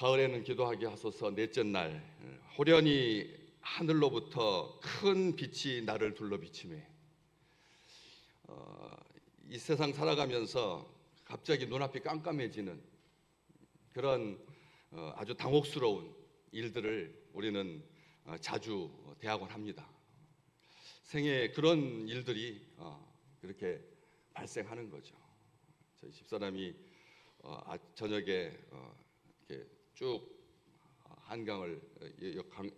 가을에는 기도하게 하소서 넷째 날 호련히 하늘로부터 큰 빛이 나를 둘러 비치매 어, 이 세상 살아가면서 갑자기 눈앞이 깜깜해지는 그런 어, 아주 당혹스러운 일들을 우리는 어, 자주 대하곤 합니다. 생에 그런 일들이 어, 그렇게 발생하는 거죠. 저희 집사람이 어, 아, 저녁에 어, 이렇게 쭉 한강을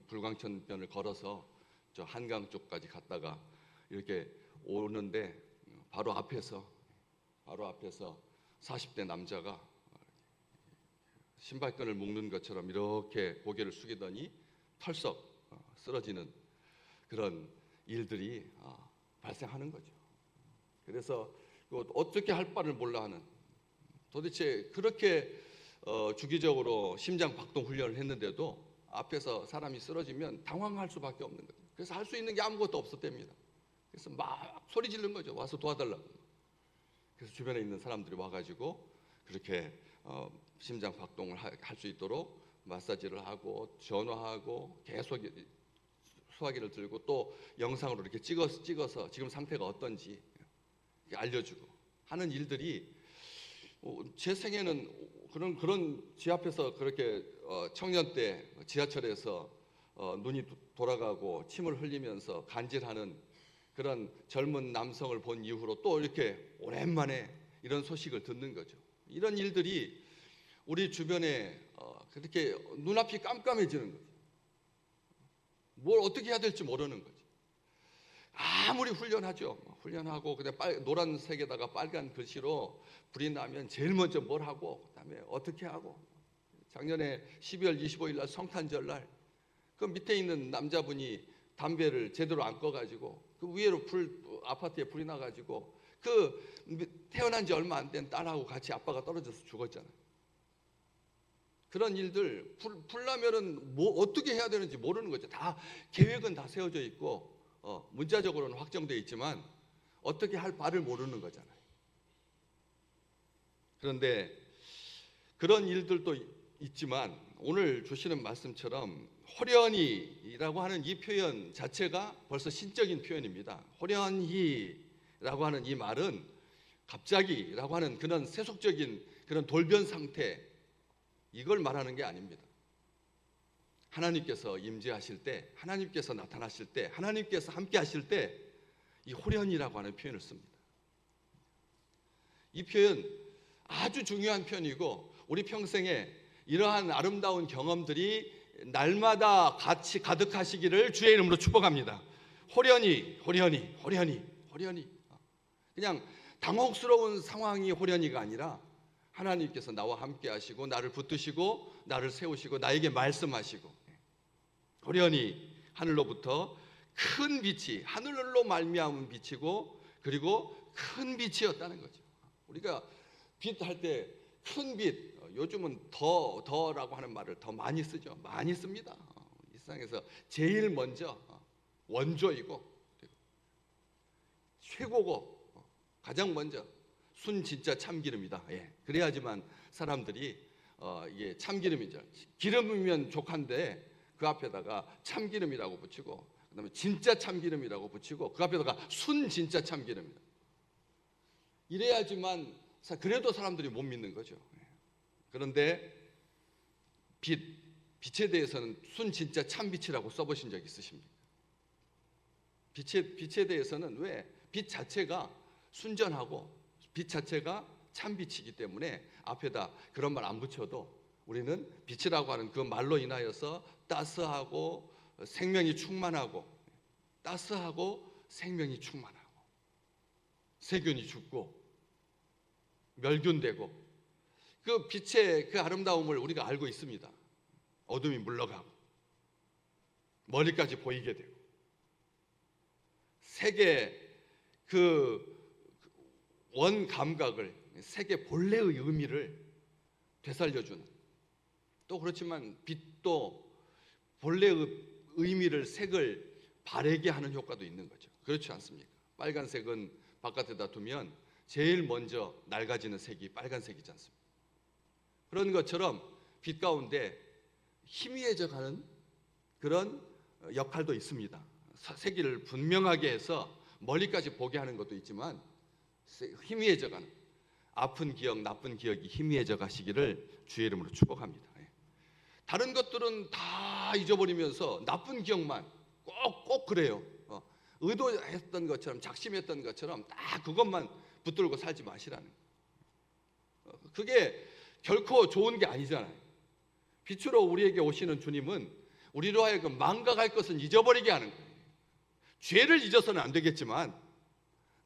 불광천변을 걸어서 저 한강 쪽까지 갔다가 이렇게 오는데 바로 앞에서 바로 앞에서 40대 남자가 신발끈을 묶는 것처럼 이렇게 고개를 숙이더니 털썩 어, 쓰러지는 그런 일들이 어, 발생하는 거죠. 그래서 어떻게 할 바를 몰라 하는 도대체 그렇게 어, 주기적으로 심장 박동 훈련을 했는데도 앞에서 사람이 쓰러지면 당황할 수밖에 없는 거죠. 그래서 할 수 있는 게 아무것도 없었답니다. 그래서 막 소리 지른 거죠. 와서 도와달라고. 그래서 주변에 있는 사람들이 와가지고 그렇게 어, 심장 박동을 할 수 있도록 마사지를 하고 전화하고 계속 이- 수화기를 들고 또 영상으로 이렇게 찍어서 찍어서 지금 상태가 어떤지 알려주고 하는 일들이 어, 제 생에는 그런 그런 지 앞에서 그렇게 어, 청년 때 지하철에서 어, 눈이 도- 돌아가고 침을 흘리면서 간질하는 그런 젊은 남성을 본 이후로 또 이렇게 오랜만에 이런 소식을 듣는 거죠. 이런 일들이 우리 주변에 어, 그렇게 눈앞이 깜깜해지는 거죠. 뭘 어떻게 해야 될지 모르는 거죠. 아무리 훈련하죠. 뭐 훈련하고 그냥 빨, 노란색에다가 빨간 글씨로 불이 나면 제일 먼저 뭘 하고 그다음에 어떻게 하고 작년에 12월 25일 날 성탄절 날 그 밑에 있는 남자분이 담배를 제대로 안 꺼가지고 그 위에로 불 아파트에 불이 나가지고 그 미- 태어난 지 얼마 안 된 딸하고 같이 아빠가 떨어져서 죽었잖아요. 그런 일들 불, 불 나면은 뭐 어떻게 해야 되는지 모르는 거죠. 다 계획은 다 세워져 있고 어, 문자적으로는 확정돼 있지만 어떻게 할 바를 모르는 거잖아요. 그런데 그런 일들도 이- 있지만 오늘 주시는 말씀처럼 호련히라고 하는 이 표현 자체가 벌써 신적인 표현입니다. 호련히라고 하는 이 말은 갑자기라고 하는 그런 세속적인 그런 돌변 상태 이걸 말하는 게 아닙니다. 하나님께서 임재하실 때, 하나님께서 나타나실 때, 하나님께서 함께 하실 때 이 호련이라고 하는 표현을 씁니다. 이 표현 아주 중요한 표현이고 우리 평생에 이러한 아름다운 경험들이 날마다 같이 가득하시기를 주의 이름으로 축복합니다. 호련히, 호련히, 호련히, 호련히. 그냥 당혹스러운 상황이 호련히가 아니라 하나님께서 나와 함께 하시고 나를 붙드시고 나를 세우시고 나에게 말씀하시고 호련히 하늘로부터 큰 빛이 하늘로 말미암은 빛이고 그리고 큰 빛이었다는 거죠. 우리가 빛 할 때 큰 빛, 어, 요즘은 더 더라고 하는 말을 더 많이 쓰죠. 많이 씁니다. 어, 이 세상에서 제일 먼저 어, 원조이고 최고고 어, 가장 먼저 순 진짜 참기름이다. 예. 그래야지만 사람들이 어, 이게 참기름이죠. 기름이면 족한데 그 앞에다가 참기름이라고 붙이고 그다음에 진짜 참기름이라고 붙이고 그 앞에다가 순 진짜 참기름이다. 이래야지만 사- 그래도 사람들이 못 믿는 거죠. 예. 그런데 빛 빛에 대해서는 순 진짜 참 빛이라고 써보신 적 있으십니까? 빛에 빛에 대해서는 왜 빛 자체가 순전하고 빛 자체가 참 빛이기 때문에 앞에다 그런 말 안 붙여도 우리는 빛이라고 하는 그 말로 인하여서 따스하고 생명이 충만하고 따스하고 생명이 충만하고. 세균이 죽고 멸균되고. 그 빛의 그 아름다움을 우리가 알고 있습니다. 어둠이 물러가고 머리까지 보이게 되고. 색의 그 원 감각을 색의 본래의 의미를 되살려주는. 또 그렇지만 빛도 본래의 의미를 색을 바래게 하는 효과도 있는 거죠. 그렇지 않습니까? 빨간색은 바깥에다 두면 제일 먼저 낡아지는 색이 빨간색이지 않습니까? 그런 것처럼 빛 가운데 희미해져 가는 그런 역할도 있습니다. 사- 세기를 분명하게 해서 멀리까지 보게 하는 것도 있지만 세- 희미해져 가는 아픈 기억, 나쁜 기억이 희미해져 가시기를 주의 이름으로 축복합니다. 예. 다른 것들은 다 잊어버리면서 나쁜 기억만 꼭 꼭 그래요. 어, 의도했던 것처럼 작심했던 것처럼 딱 그것만 붙들고 살지 마시라는. 어, 그게 결코 좋은 게 아니잖아요. 빛으로 우리에게 오시는 주님은 우리로 하여금 망각할 것은 잊어버리게 하는 거예요. 죄를 잊어서는 안 되겠지만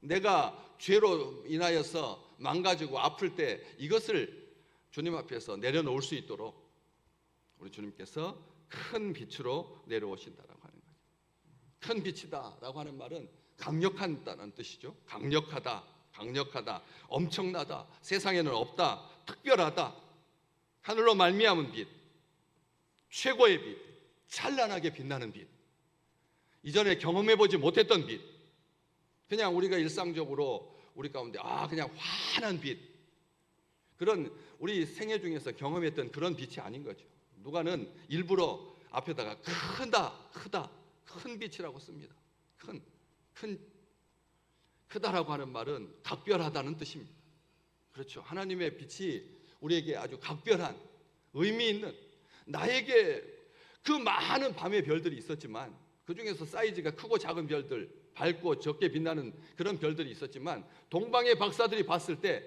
내가 죄로 인하여서 망가지고 아플 때 이것을 주님 앞에서 내려놓을 수 있도록 우리 주님께서 큰 빛으로 내려오신다라고 하는 거죠. 큰 빛이다라고 하는 말은 강력하다는 뜻이죠. 강력하다, 강력하다, 엄청나다, 세상에는 없다, 특별하다, 하늘로 말미암은 빛, 최고의 빛, 찬란하게 빛나는 빛, 이전에 경험해 보지 못했던 빛, 그냥 우리가 일상적으로 우리 가운데 아 그냥 환한 빛, 그런 우리 생애 중에서 경험했던 그런 빛이 아닌 거죠. 누가는 일부러 앞에다가 크다, 크다, 큰 빛이라고 씁니다. 큰, 큰, 크다라고 하는 말은 각별하다는 뜻입니다. 그렇죠. 하나님의 빛이 우리에게 아주 각별한 의미 있는 나에게 그 많은 밤의 별들이 있었지만 그 중에서 사이즈가 크고 작은 별들, 밝고 적게 빛나는 그런 별들이 있었지만 동방의 박사들이 봤을 때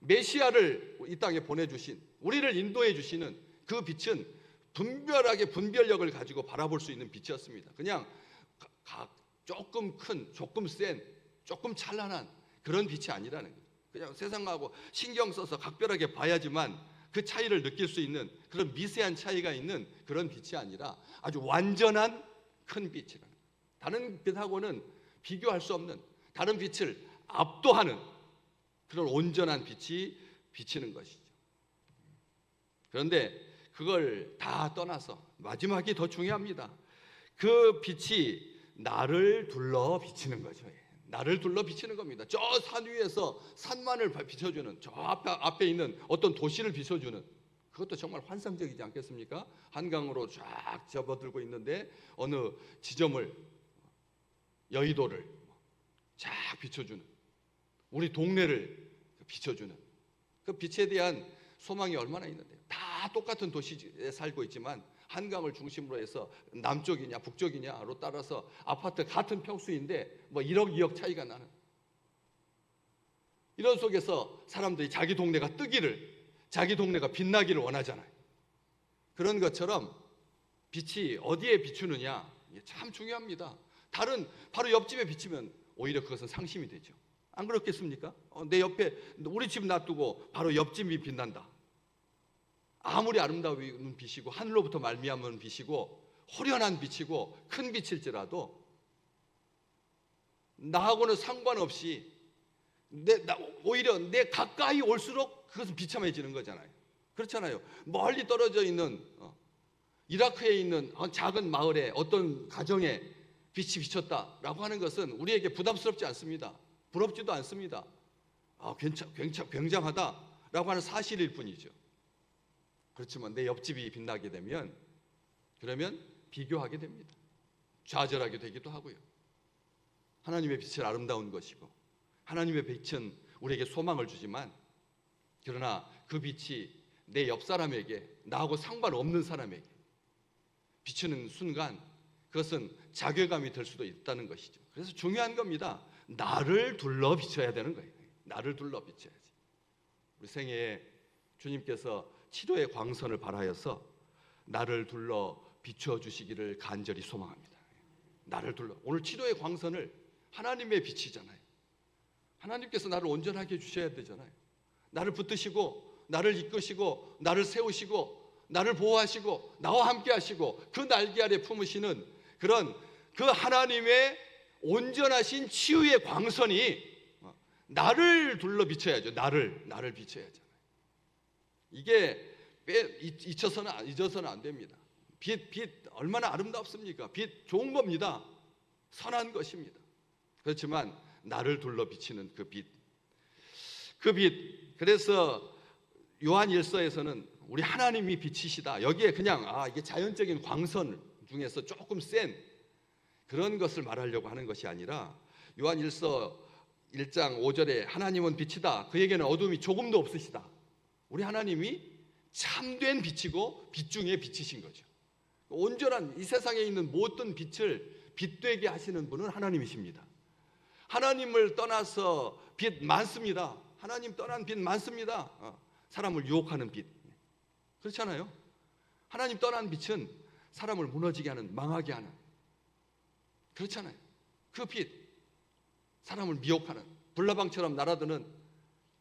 메시아를 이 땅에 보내주신 우리를 인도해 주시는 그 빛은 분별하게 분별력을 가지고 바라볼 수 있는 빛이었습니다. 그냥 가- 가- 조금 큰, 조금 센, 조금 찬란한 그런 빛이 아니라는 거예요. 그냥 세상하고 신경 써서 각별하게 봐야지만 그 차이를 느낄 수 있는 그런 미세한 차이가 있는 그런 빛이 아니라 아주 완전한 큰 빛이라는 거예요. 다른 빛하고는 비교할 수 없는 다른 빛을 압도하는 그런 온전한 빛이 비치는 것이죠. 그런데 그걸 다 떠나서 마지막이 더 중요합니다. 그 빛이 나를 둘러 비치는 거죠. 예. 나를 둘러 비치는 겁니다. 저 산 위에서 산만을 비춰주는 저 앞에, 앞에 있는 어떤 도시를 비춰주는 그것도 정말 환상적이지 않겠습니까? 한강으로 쫙 접어들고 있는데 어느 지점을 여의도를 쫙 비춰주는 우리 동네를 비춰주는 그 빛에 대한 소망이 얼마나 있는데요. 다 똑같은 도시에 살고 있지만 한강을 중심으로 해서 남쪽이냐 북쪽이냐로 따라서 아파트 같은 평수인데 뭐 1억 2억 차이가 나는 이런 속에서 사람들이 자기 동네가 뜨기를 자기 동네가 빛나기를 원하잖아요. 그런 것처럼 빛이 어디에 비추느냐 참 중요합니다. 다른 바로 옆집에 비치면 오히려 그것은 상심이 되죠. 안 그렇겠습니까? 어, 내 옆에 우리 집 놔두고 바로 옆집이 빛난다. 아무리 아름다운 빛이고 하늘로부터 말미암은 빛이고 호련한 빛이고 큰 빛일지라도 나하고는 상관없이 내, 나, 오히려 내 가까이 올수록 그것은 비참해지는 거잖아요. 그렇잖아요. 멀리 떨어져 있는 어, 이라크에 있는 어, 작은 마을에 어떤 가정에 빛이 비쳤다라고 하는 것은 우리에게 부담스럽지 않습니다. 부럽지도 않습니다. 아, 괜찮, 괜찮, 굉장하다라고 하는 사실일 뿐이죠. 그렇지만 내 옆집이 빛나게 되면 그러면 비교하게 됩니다. 좌절하게 되기도 하고요. 하나님의 빛은 아름다운 것이고 하나님의 빛은 우리에게 소망을 주지만 그러나 그 빛이 내 옆 사람에게 나하고 상관없는 사람에게 비추는 순간 그것은 자괴감이 될 수도 있다는 것이죠. 그래서 중요한 겁니다. 나를 둘러 비춰야 되는 거예요. 나를 둘러 비춰야지. 우리 생애에 주님께서 치료의 광선을 발하여서 나를 둘러 비춰 주시기를 간절히 소망합니다. 나를 둘러 오늘 치료의 광선을 하나님의 빛이잖아요. 하나님께서 나를 온전하게 해 주셔야 되잖아요. 나를 붙드시고 나를 이끄시고 나를 세우시고 나를 보호하시고 나와 함께 하시고 그 날개 아래 품으시는 그런 그 하나님의 온전하신 치유의 광선이 나를 둘러 비춰야죠. 나를 나를 비춰야죠. 이게 빼 잊- 잊혀서는 안- 잊어서는 안 됩니다. 빛, 빛 얼마나 아름답습니까? 빛 좋은 겁니다. 선한 것입니다. 그렇지만 나를 둘러 비치는 그 빛. 그 빛. 그래서 요한 일서에서는 우리 하나님이 빛이시다. 여기에 그냥 아 이게 자연적인 광선 중에서 조금 센 그런 것을 말하려고 하는 것이 아니라 요한 1서 1장 5절에 하나님은 빛이다. 그에게는 어둠이 조금도 없으시다. 우리 하나님이 참된 빛이고 빛 중에 빛이신 거죠. 온전한 이 세상에 있는 모든 빛을 빛되게 하시는 분은 하나님이십니다. 하나님을 떠나서 빛 많습니다. 하나님 떠난 빛 많습니다. 어, 사람을 유혹하는 빛. 그렇잖아요. 하나님 떠난 빛은 사람을 무너지게 하는, 망하게 하는. 그렇잖아요. 그 빛, 사람을 미혹하는, 불나방처럼 날아드는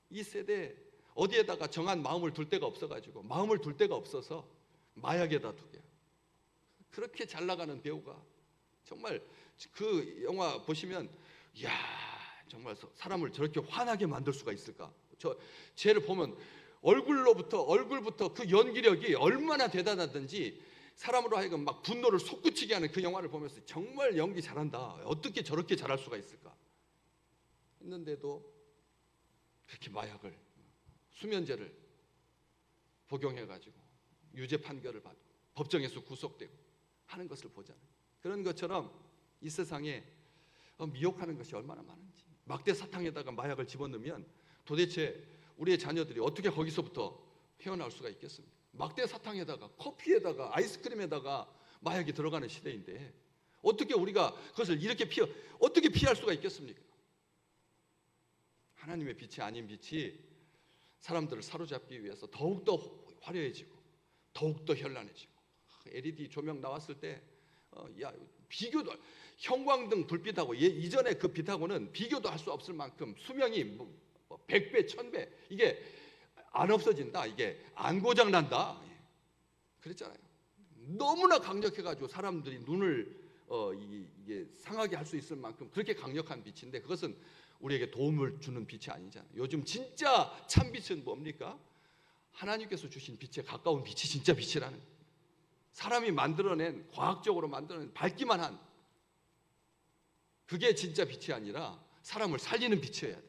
이 세대 어디에다가 정한 마음을 둘 데가 없어가지고 마음을 둘 데가 없어서 마약에다 두게. 그렇게 잘 나가는 배우가 정말 그 영화 보시면 야 정말 사람을 저렇게 화나게 만들 수가 있을까? 저 쟤를 보면 얼굴로부터 얼굴부터 그 연기력이 얼마나 대단하든지 사람으로 하여금 막 분노를 솟구치게 하는 그 영화를 보면서 정말 연기 잘한다. 어떻게 저렇게 잘할 수가 있을까? 했는데도 그렇게 마약을 수면제를 복용해 가지고 유죄 판결을 받고 법정에서 구속되고 하는 것을 보잖아요. 그런 것처럼 이 세상에 어, 미혹하는 것이 얼마나 많은지 막대 사탕에다가 마약을 집어넣으면 도대체 우리의 자녀들이 어떻게 거기서부터 헤어나올 수가 있겠습니까? 막대 사탕에다가 커피에다가 아이스크림에다가 마약이 들어가는 시대인데 어떻게 우리가 그것을 이렇게 피해 어떻게 피할 수가 있겠습니까? 하나님의 빛이 아닌 빛이 사람들을 사로잡기 위해서 더욱더 화려해지고 더욱더 현란해지고 LED 조명 나왔을 때 어, 야, 비교도 형광등 불빛하고 예, 이전에 그 빛하고는 비교도 할 수 없을 만큼 수명이 뭐, 뭐 100배, 1000배 이게 안 없어진다. 이게 안 고장 난다. 예. 그랬잖아요. 너무나 강력해 가지고 사람들이 눈을 어, 이, 이게 상하게 할 수 있을 만큼 그렇게 강력한 빛인데 그것은 우리에게 도움을 주는 빛이 아니잖아요. 요즘 진짜 참 빛은 뭡니까? 하나님께서 주신 빛에 가까운 빛이 진짜 빛이라는. 사람이 만들어낸 과학적으로 만들어낸 밝기만 한 그게 진짜 빛이 아니라 사람을 살리는 빛이어야 되죠.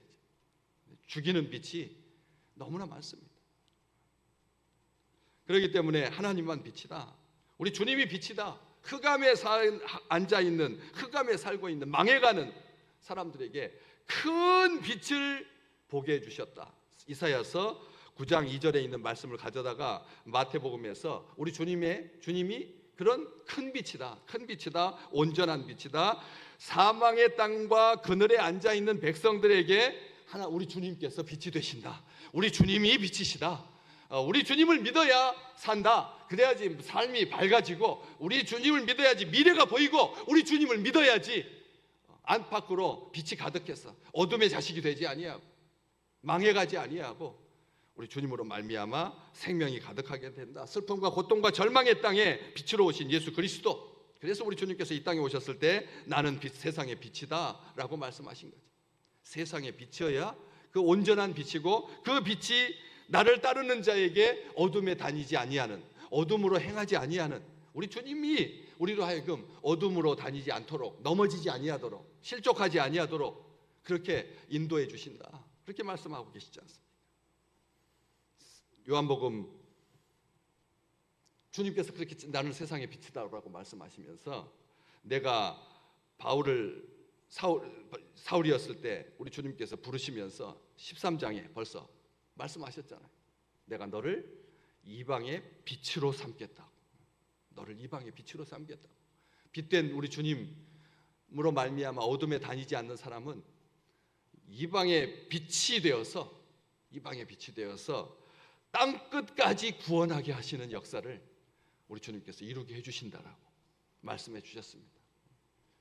죽이는 빛이 너무나 많습니다. 그렇기 때문에 하나님만 빛이다. 우리 주님이 빛이다. 흑암에 앉아 있는 흑암에 살고 있는 망해가는 사람들에게 큰 빛을 보게 해 주셨다. 이사야서 9장 2절에 있는 말씀을 가져다가 마태복음에서 우리 주님의 주님이 그런 큰 빛이다. 큰 빛이다. 온전한 빛이다. 사망의 땅과 그늘에 앉아 있는 백성들에게 하나 우리 주님께서 빛이 되신다. 우리 주님이 빛이시다. 어, 우리 주님을 믿어야 산다. 그래야지 삶이 밝아지고 우리 주님을 믿어야지 미래가 보이고 우리 주님을 믿어야지 안팎으로 빛이 가득해서 어둠의 자식이 되지 아니하고 망해가지 아니하고 우리 주님으로 말미암아 생명이 가득하게 된다. 슬픔과 고통과 절망의 땅에 빛으로 오신 예수 그리스도. 그래서 우리 주님께서 이 땅에 오셨을 때 나는 빛, 세상의 빛이다라고 말씀하신 거죠. 세상의 빛이어야 그 온전한 빛이고 그 빛이 나를 따르는 자에게 어둠에 다니지 아니하는 어둠으로 행하지 아니하는 우리 주님이 우리로 하여금 어둠으로 다니지 않도록 넘어지지 아니하도록 실족하지 아니하도록 그렇게 인도해 주신다. 그렇게 말씀하고 계시지 않습니까? 요한복음 주님께서 그렇게 나는 세상의 빛이다라고 말씀하시면서 내가 바울을 사울, 사울이었을 때 우리 주님께서 부르시면서 13장에 벌써 말씀하셨잖아요. 내가 너를 이방의 빛으로 삼겠다. 너를 이방의 빛으로 삼겠다. 빛된 우리 주님 으로 말미암아 어둠에 다니지 않는 사람은 이방의 빛이 되어서 이방의 빛이 되어서 땅 끝까지 구원하게 하시는 역사를 우리 주님께서 이루게 해 주신다라고 말씀해 주셨습니다.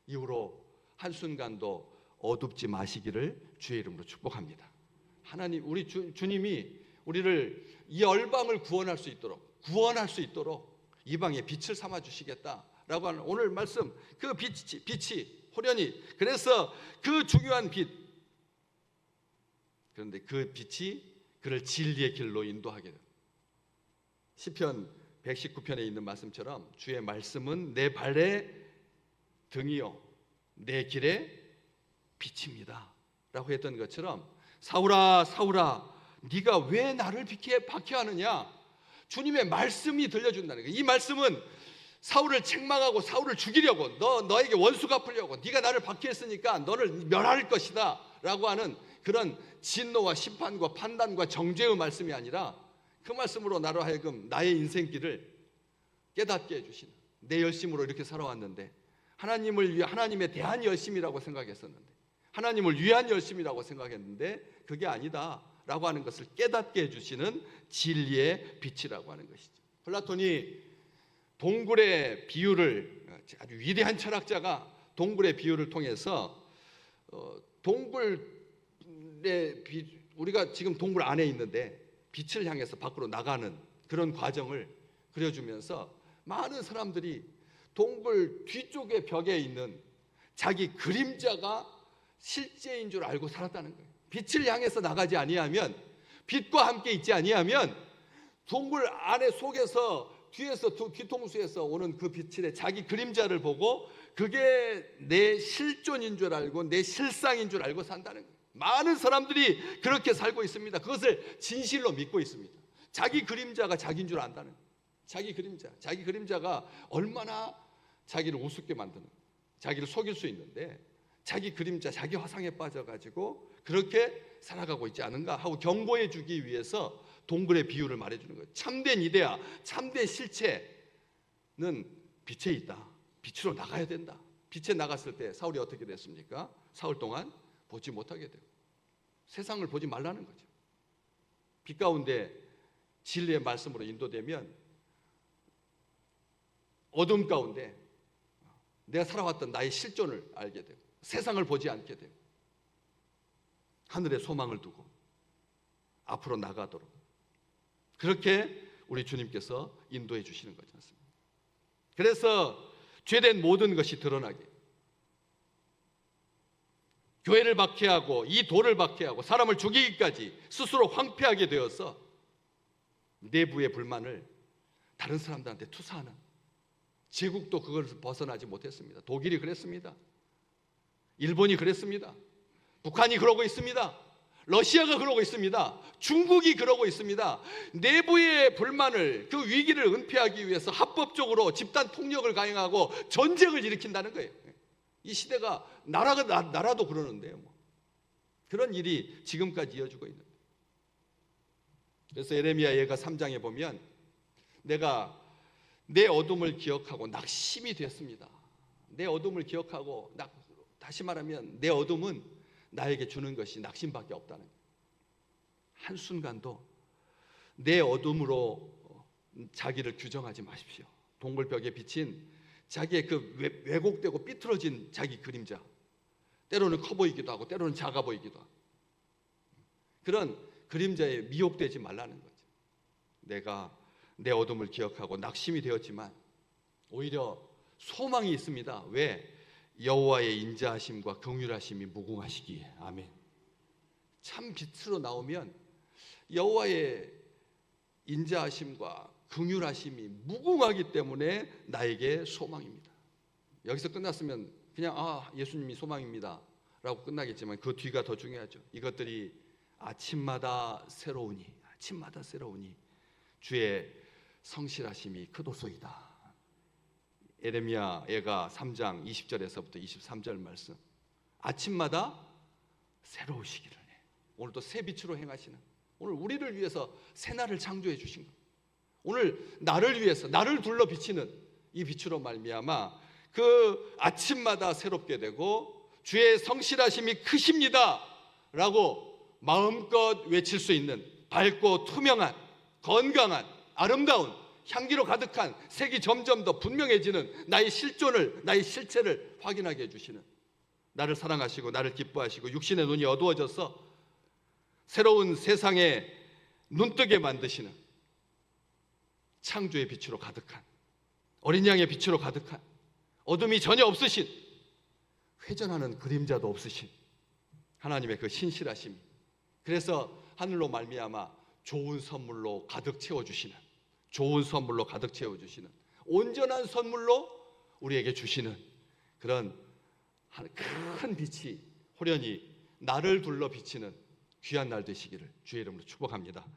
이후로 한 순간도 어둡지 마시기를 주의 이름으로 축복합니다. 하나님 우리 주, 주님이 우리를 이 열방을 구원할 수 있도록 구원할 수 있도록 이방의 빛을 삼아 주시겠다 라고 하는 오늘 말씀 그 빛이 빛이 호련히 그래서 그 중요한 빛 그런데 그 빛이 그를 진리의 길로 인도하게 됩니다. 시편 119편에 있는 말씀처럼 주의 말씀은 내 발의 등이요 내 길의 빛입니다 라고 했던 것처럼 사울아 사울아 네가 왜 나를 비켜 박해 하느냐 주님의 말씀이 들려준다는 거예요. 이 말씀은 사울을 책망하고 사울을 죽이려고 너 너에게 원수 갚으려고 네가 나를 박해했으니까 너를 멸할 것이다라고 하는 그런 진노와 심판과 판단과 정죄의 말씀이 아니라 그 말씀으로 나로 하여금 나의 인생길을 깨닫게 해주시는 내 열심으로 이렇게 살아왔는데 하나님을 위해 하나님에 대한 열심이라고 생각했었는데 하나님을 위한 열심이라고 생각했는데 그게 아니다라고 하는 것을 깨닫게 해주시는 진리의 빛이라고 하는 것이죠. 플라톤이 동굴의 비유를 아주 위대한 철학자가 동굴의 비유를 통해서 어, 동굴의 비, 우리가 지금 동굴 안에 있는데 빛을 향해서 밖으로 나가는 그런 과정을 그려주면서 많은 사람들이 동굴 뒤쪽의 벽에 있는 자기 그림자가 실제인 줄 알고 살았다는 거예요. 빛을 향해서 나가지 아니하면 빛과 함께 있지 아니하면 동굴 안에 속에서 뒤에서 두- 뒤통수에서 오는 그 빛의 자기 그림자를 보고 그게 내 실존인 줄 알고 내 실상인 줄 알고 산다는 거예요. 많은 사람들이 그렇게 살고 있습니다. 그것을 진실로 믿고 있습니다. 자기 그림자가 자기인 줄 안다는 거예요. 자기 그림자, 자기 그림자가 얼마나 자기를 우습게 만드는, 자기를 속일 수 있는데 자기 그림자, 자기 화상에 빠져가지고 그렇게 살아가고 있지 않은가 하고 경고해 주기 위해서 동굴의 비유를 말해주는 거예요. 참된 이데아, 참된 실체는 빛에 있다. 빛으로 나가야 된다. 빛에 나갔을 때 사울이 어떻게 됐습니까? 사울 동안 보지 못하게 되고 세상을 보지 말라는 거죠. 빛 가운데 진리의 말씀으로 인도되면 어둠 가운데 내가 살아왔던 나의 실존을 알게 되고 세상을 보지 않게 되고 하늘에 소망을 두고 앞으로 나가도록 그렇게 우리 주님께서 인도해 주시는 거지 않습니까? 그래서 죄된 모든 것이 드러나게 교회를 박해하고 이 돌을 박해하고 사람을 죽이기까지 스스로 황폐하게 되어서 내부의 불만을 다른 사람들한테 투사하는 제국도 그걸 벗어나지 못했습니다. 독일이 그랬습니다. 일본이 그랬습니다. 북한이 그러고 있습니다. 러시아가 그러고 있습니다. 중국이 그러고 있습니다. 내부의 불만을 그 위기를 은폐하기 위해서 합법적으로 집단 폭력을 가행하고 전쟁을 일으킨다는 거예요. 이 시대가 나라가 나, 나라 도 그러는데요. 뭐. 그런 일이 지금까지 이어지고 있는. 그래서 에레미야 예가 3장에 보면 내가 내 어둠을 기억하고 낙심이 됐습니다. 내 어둠을 기억하고 낙, 다시 말하면 내 어둠은 나에게 주는 것이 낙심밖에 없다는 거예요. 한순간도 내 어둠으로 자기를 규정하지 마십시오. 동굴벽에 비친 자기의 그 왜- 왜곡되고 삐뚤어진 자기 그림자. 때로는 커 보이기도 하고 때로는 작아 보이기도 하고. 그런 그림자에 미혹되지 말라는 거죠. 내가 내 어둠을 기억하고 낙심이 되었지만 오히려 소망이 있습니다. 왜? 여호와의 인자하심과 긍휼하심이 무궁하시기에. 아멘. 참 빛으로 나오면 여호와의 인자하심과 긍휼하심이 무궁하기 때문에 나에게 소망입니다. 여기서 끝났으면 그냥 아 예수님이 소망입니다라고 끝나겠지만 그 뒤가 더 중요하죠. 이것들이 아침마다 새로우니 아침마다 새로우니 주의 성실하심이 크도소이다. 에레미야 예가 3장 20절에서부터 23절 말씀. 아침마다 새로우시기를 해. 오늘도 새 빛으로 행하시는 오늘 우리를 위해서 새 날을 창조해 주신 것. 오늘 나를 위해서 나를 둘러 비치는 이 빛으로 말미암아 그 아침마다 새롭게 되고 주의 성실하심이 크십니다라고 마음껏 외칠 수 있는 밝고 투명한 건강한 아름다운 향기로 가득한 색이 점점 더 분명해지는 나의 실존을 나의 실체를 확인하게 해주시는 나를 사랑하시고 나를 기뻐하시고 육신의 눈이 어두워져서 새로운 세상에 눈뜨게 만드시는 창조의 빛으로 가득한 어린 양의 빛으로 가득한 어둠이 전혀 없으신 회전하는 그림자도 없으신 하나님의 그 신실하심 그래서 하늘로 말미암아 좋은 선물로 가득 채워 주시는 좋은 선물로 가득 채워 주시는 온전한 선물로 우리에게 주시는 그런 한- 큰 빛이 호련히 나를 둘러 비치는 귀한 날 되시기를 주의 이름으로 축복합니다.